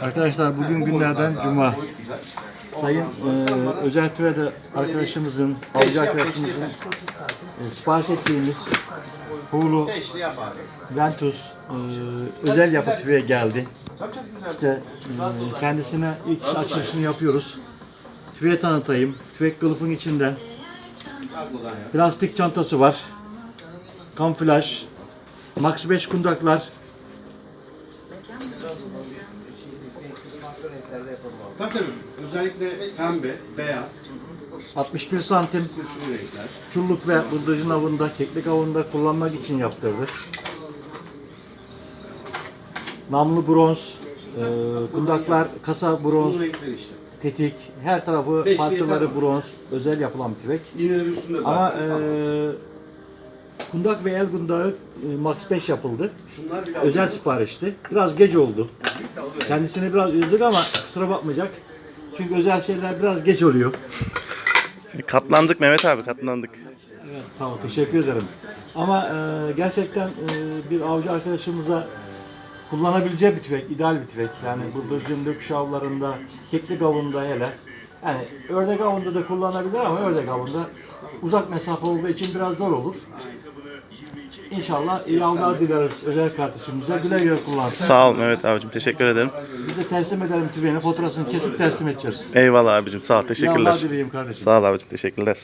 Arkadaşlar bugün günlerden cuma. Sayın e, Özel Türe'de arkadaşımızın, avcı arkadaşımızın e, sipariş ettiğimiz Hulu Ventus e, özel yapı tüfeğe geldi. İşte e, kendisine ilk açılışını yapıyoruz. Tüfeği tanıtayım. Tüfek kılıfın içinden plastik çantası var. Kamuflaj, Max 5 kundaklar, Tabii tabii. Özellikle pembe, beyaz, 61 santim kurşun renkler. çulluk ve bıldırcın avında, keklik avında kullanmak için yaptırdık. Namlu bronz, e, kundaklar, kasa bronz, Bu renkler işte. tetik, her tarafı parçaları bronz, özel yapılan bir tüfek. İğneler üstünde zaten. Ama e, kundak ve el kundağı e, Max 5 yapıldı. Şunlar bile Özel siparişti. Biraz geç oldu. Kendisini biraz üzdük ama kusura bakmayacak. Çünkü özel şeyler biraz geç oluyor. Katlandık Mehmet abi katlandık. Evet, sağ ol, teşekkür ederim. Ama e, gerçekten e, bir avcı arkadaşımıza kullanabileceği bir tüfek, ideal bir tüfek. Yani bıldırcın döküş avlarında, keklik avında hele. Yani ördek avında da kullanabilir ama ördek avında uzak mesafe olduğu için biraz zor olur. İnşallah iyi avlar dileriz özel kardeşimize. Güle güle kullansın. Sağ ol Mehmet abicim teşekkür ederim. Biz de teslim edelim tüfeğini, fotoğrafını kesip teslim edeceğiz. Eyvallah abicim sağ ol İyi teşekkürler. avlar dileyim kardeşim. Sağ ol abicim teşekkürler.